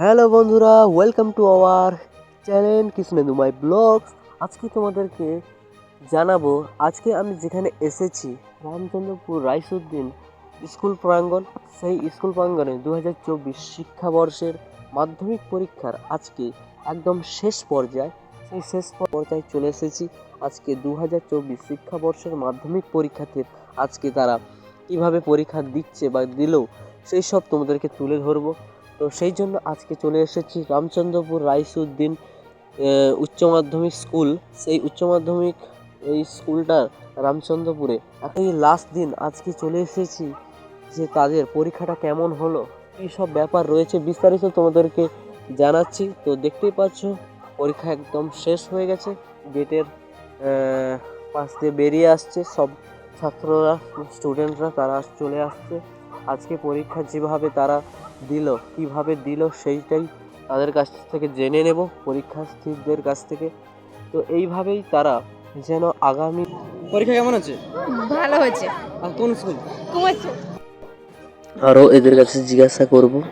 Hello বন্ধুরা welcome to our channel Krishnendu my blogs আজকে তোমাদেরকে জানাব, আজকে আমি যেখানে এসেছি, রামচন্দ্রপুর রাইসুদ্দিন স্কুল প্রাঙ্গণ। সেই স্কুল প্রাঙ্গণে দু হাজার চব্বিশ শিক্ষাবর্ষের মাধ্যমিক পরীক্ষার আজকে একদম শেষ পর্যায়ে। সেই শেষ পর্যায়ে চলে এসেছি। আজকে দু হাজার চব্বিশ শিক্ষাবর্ষের মাধ্যমিক পরীক্ষার্থীর আজকে তারা কীভাবে পরীক্ষা দিচ্ছে বা দিলেও সেই সব তোমাদেরকে তুলে ধরবো। তো সেই জন্য আজকে চলে এসেছি রামচন্দ্রপুর রাইসুদ্দিন উচ্চ মাধ্যমিক স্কুল। সেই উচ্চ মাধ্যমিক, এই স্কুলটার রামচন্দ্রপুরে। এখন লাস্ট দিন আজকে চলে এসেছি যে তাদের পরীক্ষাটা কেমন হলো এই সব ব্যাপার রয়েছে বিস্তারিত তোমাদেরকে জানাচ্ছি। তো দেখতেই পাচ্ছ, পরীক্ষা একদম শেষ হয়ে গেছে। গেটের পাশ দিয়ে বেরিয়ে আসছে। সব ছাত্ররা স্টুডেন্টরা তারা চলে আসছে। আজকে পরীক্ষা যেভাবে তারা দিল কীভাবে দিল সেইটাই তাদের কাছ থেকে জেনে নেব পরীক্ষার্থীদের কাছ থেকে। তো এইভাবেই তারা যেন আগামী পরীক্ষা কেমন হচ্ছে? ভালো হয়েছে। আর কোন স্কুল? আরও এদের কাছে জিজ্ঞাসা করব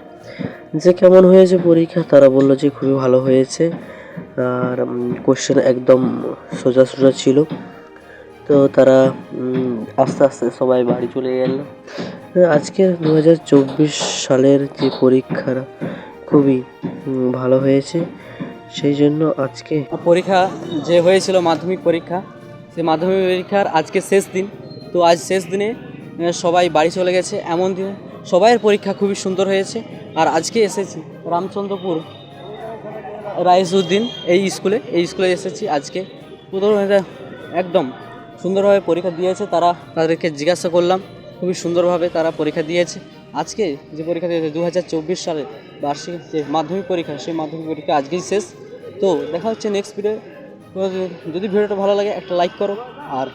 যে কেমন হয়েছে পরীক্ষা? তারা বলল যে খুবই ভালো হয়েছে। আর কোশ্চেন একদম সোজা সোজা ছিল। তো তারা আস্তে আস্তে সবাই বাড়ি চলে গেল। আজকে দু হাজার চব্বিশ সালের যে পরীক্ষাটা খুবই ভালো হয়েছে। সেই জন্য আজকে পরীক্ষা যে হয়েছিল, মাধ্যমিক পরীক্ষা, সেই মাধ্যমিক পরীক্ষার আজকে শেষ দিন। তো আজ শেষ দিনে সবাই বাড়ি চলে গেছে। এমন দিনে সবাইয়ের পরীক্ষা খুবই সুন্দর হয়েছে। আর আজকে এসেছি রামচন্দ্রপুর রাইসউদ্দিন এই স্কুলে এই স্কুলে এসেছি আজকে। একদম সুন্দরভাবে পরীক্ষা দিয়েছে তারা, তাদেরকে জিজ্ঞাসা করলাম। খুবই সুন্দরভাবে তারা পরীক্ষা দিয়েছে। আজকে যে পরীক্ষা দিয়েছে দু হাজার চব্বিশ সালে বার্ষিক যে মাধ্যমিক পরীক্ষা, সেই মাধ্যমিক পরীক্ষা আজকেই শেষ। তো দেখা হচ্ছে নেক্সট ভিডিও যদি ভিডিওটা ভালো লাগে, একটা লাইক করো আর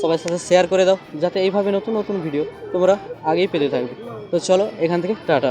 সবার সাথে শেয়ার করে দাও, যাতে এইভাবে নতুন নতুন ভিডিও তোমরা আগেই পেতে থাকবে। তো চলো, এখান থেকে টাটা।